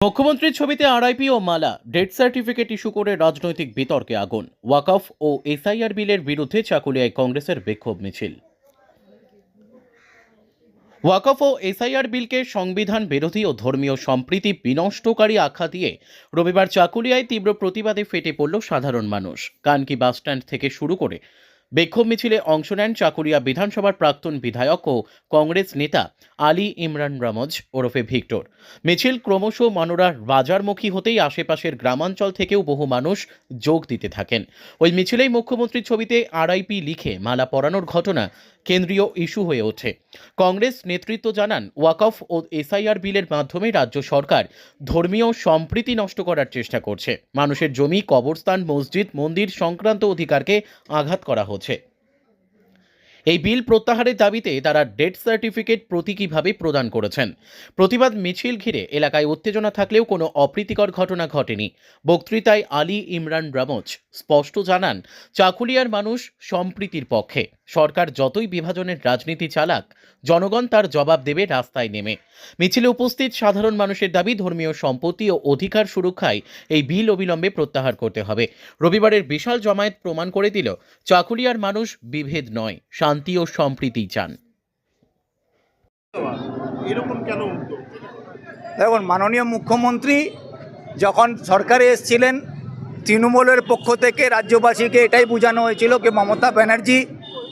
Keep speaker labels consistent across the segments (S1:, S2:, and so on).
S1: মুখ্যমন্ত্রীর ছবিতে আরআইপি ও মালা, ডেথ সার্টিফিকেট ইস্যু করে রাজনৈতিক বিতর্কে আগুন, ওয়াকফ ও এসআইআর বিলের বিরুদ্ধে চাকুলিয়ায় কংগ্রেসের বিক্ষোভ মিছিল। ওয়াকফ ও এসআইআর বিলকে সংবিধান বিরোধী ও ধর্মীয় সম্প্রীতি বিনষ্টকারী আখ্যা দিয়ে রবিবার চাকুলিয়ায় তীব্র প্রতিবাদে ফেটে পড়ল সাধারণ মানুষ। কানকি বাসস্ট্যান্ড থেকে শুরু করে বিক্ষোভ মিছিলে অংশ নেন চাকুরিয়া বিধানসভার প্রাক্তন বিধায়ক ও কংগ্রেস নেতা আলী ইমরান রামজ ওরফে ভিক্টর। মিছিল ক্রমশ মনোরা বাজারমুখী হতেই আশেপাশের গ্রামাঞ্চল থেকেও বহু মানুষ যোগ দিতে থাকেন। ওই মিছিলেই মুখ্যমন্ত্রীর ছবিতে আরআইপি লিখে মালা পরানোর ঘটনা কেন্দ্রীয় ইস্যু হয়ে ওঠে। কংগ্রেস নেতৃত্ব জানান ওয়াকফ ও এসআইআর বিলের মাধ্যমে রাজ্য সরকার ধর্মীয় সম্প্রীতি নষ্ট করার চেষ্টা করছে। মানুষের জমি, কবরস্থান, মসজিদ, মন্দির সংক্রান্ত অধিকারকে আঘাত করা হচ্ছে। double এই বিল প্রত্যাহারের দাবিতে তারা ডেথ সার্টিফিকেট প্রতীকীভাবে প্রদান করেছেন। প্রতিবাদ মিছিল ঘিরে এলাকায় উত্তেজনা থাকলেও কোনো অপ্রীতিকর ঘটনা ঘটেনি। বক্তৃতায় আলী ইমরান রামজ স্পষ্ট জানান, চাকুলিয়ার মানুষ সম্প্রীতির পক্ষে। সরকার যতই বিভাজনের রাজনীতি চালাক, জনগণ তার জবাব দেবে রাস্তায় নেমে। মিছিলে উপস্থিত সাধারণ মানুষের দাবি, ধর্মীয় সম্পত্তি ও অধিকার সুরক্ষায় এই বিল অবিলম্বে প্রত্যাহার করতে হবে। রবিবারের বিশাল জমায়েত প্রমাণ করে দিল, চাকুলিয়ার মানুষ বিভেদ নয় ও সম্প্রীতি চান।
S2: এরকম কেন
S3: দেখুন মাননীয় মুখ্যমন্ত্রী যখন সরকারে এসেছিলেন তৃণমূলের পক্ষ থেকে রাজ্যবাসীকে এটাই বোঝানো হয়েছিল যে মমতা ব্যানার্জি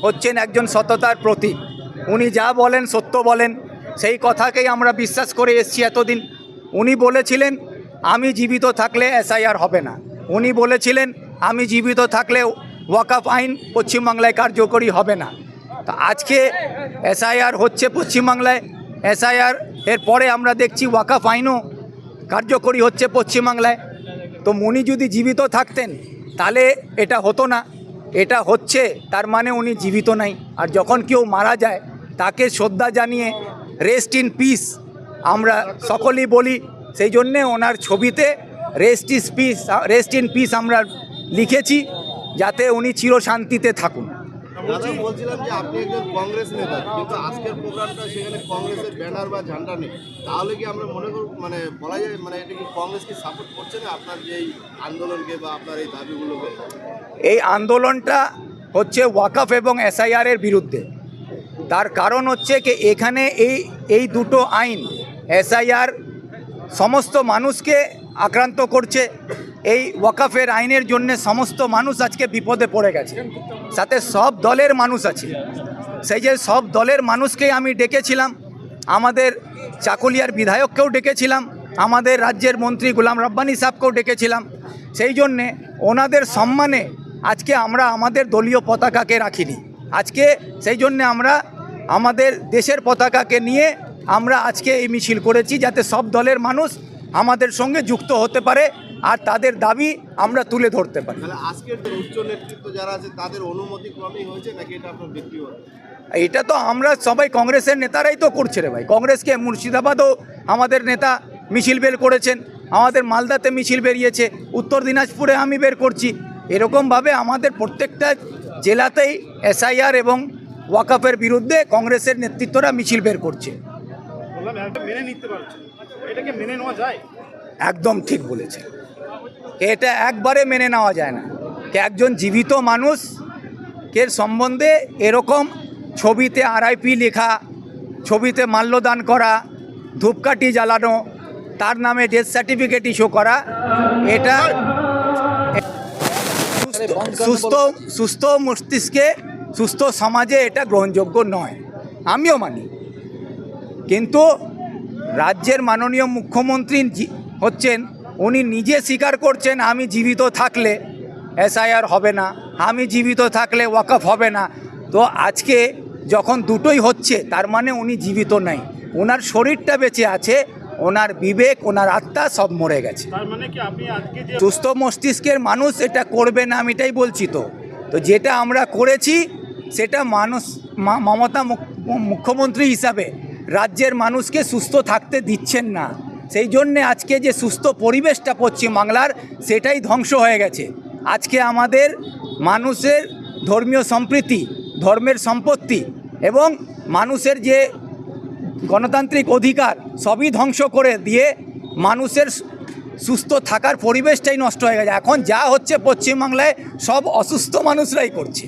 S3: হচ্ছেন একজন সততার প্রতীক। উনি যা বলেন সত্য বলেন সেই কথাকেই আমরা বিশ্বাস করে এসেছি এতদিন। উনি বলেছিলেন আমি জীবিত থাকলে এসআইআর হবে না। উনি বলেছিলেন আমি জীবিত থাকলে ওয়াকাফ আইন পশ্চিমবাংলায় কার্যকরী হবে না। তা আজকে এসআইআর হচ্ছে পশ্চিমবাংলায়। এসআইআর এর পরে আমরা দেখছি ওয়াকাফ আইনও কার্যকরী হচ্ছে পশ্চিমবাংলায়। তো উনি যদি জীবিত থাকতেন, তাহলে এটা হতো না। এটা হচ্ছে, তার মানে উনি জীবিত নাই। আর যখন কেউ মারা যায়, তাকে শ্রদ্ধা জানিয়ে রেস্ট ইন পিস আমরা সকলেই বলি। সেই জন্যে ওনার ছবিতে rest is peace rest in peace আমরা লিখেছি, যাতে উনি চিরশান্তিতে থাকুন।
S2: বলছিলাম যে আপনি কংগ্রেস নেতা, কিন্তু আজকের কংগ্রেসের ব্যানার বা কি আমরা মনে মানে বলা যায় মানে এই এই
S3: আন্দোলনটা হচ্ছে ওয়াকফ এবং এসআইআর এর বিরুদ্ধে। তার কারণ হচ্ছে কি, এখানে এই এই দুটো আইন, এসআইআর সমস্ত মানুষকে আক্রান্ত করছে। এই ওয়াকফের আইনের জন্য সমস্ত মানুষ আজকে বিপদে পড়ে গেছে। সাথে সব দলের মানুষ আছে। সেই যে সব দলের মানুষকেই আমি ডেকেছিলাম। আমাদের চাকুলিয়ার বিধায়ককেও ডেকেছিলাম। আমাদের রাজ্যের মন্ত্রী গুলাম রব্বানি সাহেবকেও ডেকেছিলাম। সেই জন্যে ওনাদের সম্মানে আজকে আমরা আমাদের দলীয় পতাকাকে রাখিনি। আজকে সেই জন্যে আমরা আমাদের দেশের পতাকাকে নিয়ে আমরা আজকে এই মিছিল করেছি যাতে সব দলের মানুষ আমাদের সঙ্গে যুক্ত হতে পারে। আর তাদের দাবি আমরা তুলে ধরতে পারি।
S2: আজকের উচ্চ নেতৃত্ব যারা আছে তাদের অনুমতি হয়েছে নাকি এটা আপনার ব্যক্তিগত?
S3: এটা তো আমরা সবাই কংগ্রেসের নেতারাই তো করছে রে ভাই। কংগ্রেসকে মুর্শিদাবাদও আমাদের নেতা মিছিল বের করেছেন আমাদের মালদাতে মিছিল বেরিয়েছে উত্তর দিনাজপুরে আমি বের করছি। এরকমভাবে আমাদের প্রত্যেকটা জেলাতেই এসআইআর এবং ওয়াকাফের বিরুদ্ধে কংগ্রেসের নেতৃত্বরা মিছিল বের করছে।
S2: মেনে নিতে পারছে এটাকে মেনে নেওয়া যায়?
S3: একদম ঠিক বলেছে এটা একবারে মেনে নেওয়া যায় না। কে একজন জীবিত মানুষ, কে সম্বন্ধে এরকম ছবিতে আরআইপি লেখা, ছবিতে মাল্যদান করা, ধূপকাঠি জ্বালানো, তার নামে ডেথ সার্টিফিকেট ইস্যু করা, এটা সুস্থ- সুস্থ সুস্থ মস্তিষ্কে, সুস্থ সমাজে এটা গ্রহণযোগ্য নয়। আমিও মানি। কিন্তু রাজ্যের মাননীয় মুখ্যমন্ত্রী হচ্ছেন উনি নিজে স্বীকার করছেন আমি জীবিত থাকলে এসআইআর হবে না আমি জীবিত থাকলে ওয়াকফ হবে না। তো আজকে যখন দুটোই হচ্ছে তার মানে উনি জীবিত নাই। ওনার শরীরটা বেঁচে আছে ওনার বিবেক ওনার আত্মা সব মরে গেছে।
S2: মানে
S3: সুস্থ মস্তিষ্কের মানুষ এটা করবে না আমি এটাই বলছি তো। তো যেটা আমরা করেছি সেটা মানুষ মমতা মুখ্যমন্ত্রী হিসাবে রাজ্যের মানুষকে সুস্থ থাকতে দিচ্ছেন না। সেই জন্যে আজকে যে সুস্থ পরিবেশটা পশ্চিমবাংলার সেটাই ধ্বংস হয়ে গেছে। আজকে আমাদের মানুষের ধর্মীয় সম্প্রীতি, ধর্মের সম্পত্তি এবং মানুষের যে গণতান্ত্রিক অধিকার, সবই ধ্বংস করে দিয়ে মানুষের সুস্থ থাকার পরিবেশটাই নষ্ট হয়ে গেছে। এখন যা হচ্ছে পশ্চিমবাংলায় সব অসুস্থ মানুষরাই করছে।